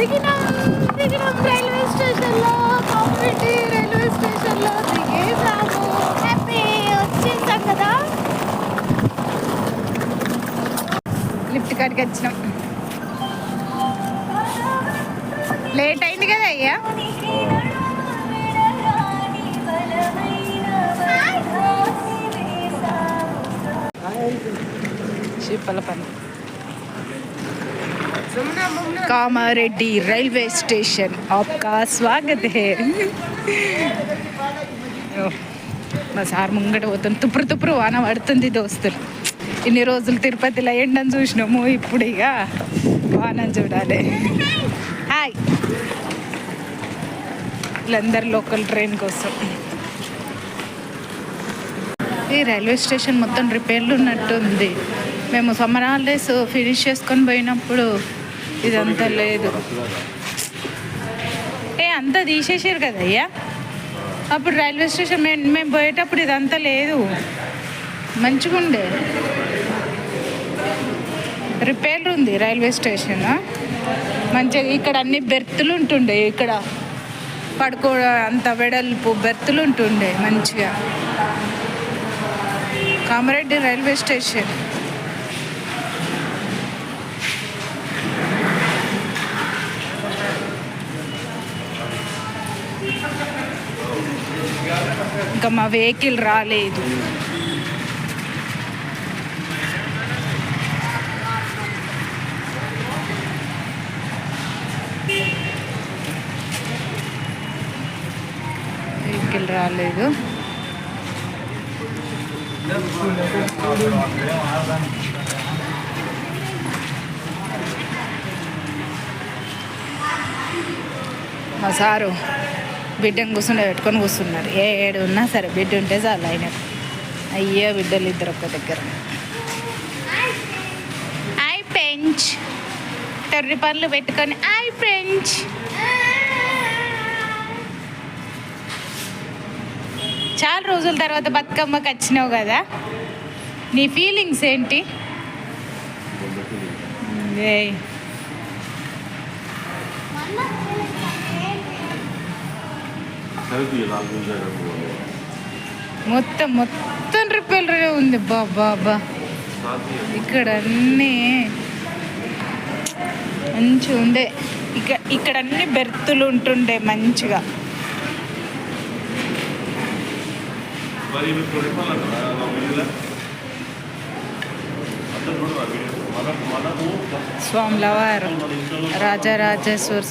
దిగినాం దిగినాం railway స్టేషన్లో. Railway స్టేషన్లో దిగేసాము happy వచ్చేసాం కదా లిఫ్ట్ కాడికి వచ్చినాం. లేట్ అయింది కదా అయ్యా? శిల్పల పని కామారెడ్డి రైల్వే స్టేషన్. ఆప్కా స్వాగత్ హే. మా సార్ ముంగట పోతుంది. తుప్పుడు తుప్పుడు వాన పడుతుంది దోస్తులు. ఇన్ని రోజులు తిరుపతిలో ఎండని చూసినాము ఇప్పుడు ఇక వానం చూడాలి. హాయ్. వీళ్ళందరు లోకల్ ట్రైన్ కోసం. ఈ రైల్వే స్టేషన్ మొత్తం రిపేర్లు ఉన్నట్టుంది. మేము సమ్మర్ హాలిడేస్ ఫినిష్ చేసుకొని పోయినప్పుడు ఇదంతా లేదు. ఏ అంతా తీసేసారు కదయ్యా అప్పుడు రైల్వే స్టేషన్ మేము మేము పోయేటప్పుడు ఇదంతా లేదు. మంచిగా ఉండే. రిపేర్ ఉంది రైల్వే స్టేషన్. మంచిగా ఇక్కడ అన్ని బెర్తులు ఉంటుండే ఇక్కడ. పడుకో అంత వెడల్పు బెర్తులు ఉంటుండే మంచిగా. Kamareddy railway station. ఇంకా మా వెహికల్ రాలేదు. వెహికల్ రాలేదు. మా సారు బిడ్డను కూర్చుండే పెట్టుకొని కూర్చున్నారు. ఏ ఏడు ఉన్నా సరే బిడ్డ ఉంటే చాలు ఆయన. అయ్యో బిడ్డలు ఇద్దరు ఒక్క దగ్గర. ఐ పెంచ్ టొర్రి పనులు పెట్టుకొని ఐ పెంచ్ చాలా రోజుల తర్వాత బతుకమ్మకి వచ్చినావు కదా? నీ ఫీలింగ్స్ ఏంటి? ఏయ్. మొత్తం మొత్తం రిపేర్ ఉంది. బాబా బా ఇక్కడ అన్నీ మంచిగా ఉండే. ఇక్కడ ఇక్కడ అన్ని బెర్తులు ఉంటుండే మంచిగా. స్వాములవారు రాజరాజేశ్వర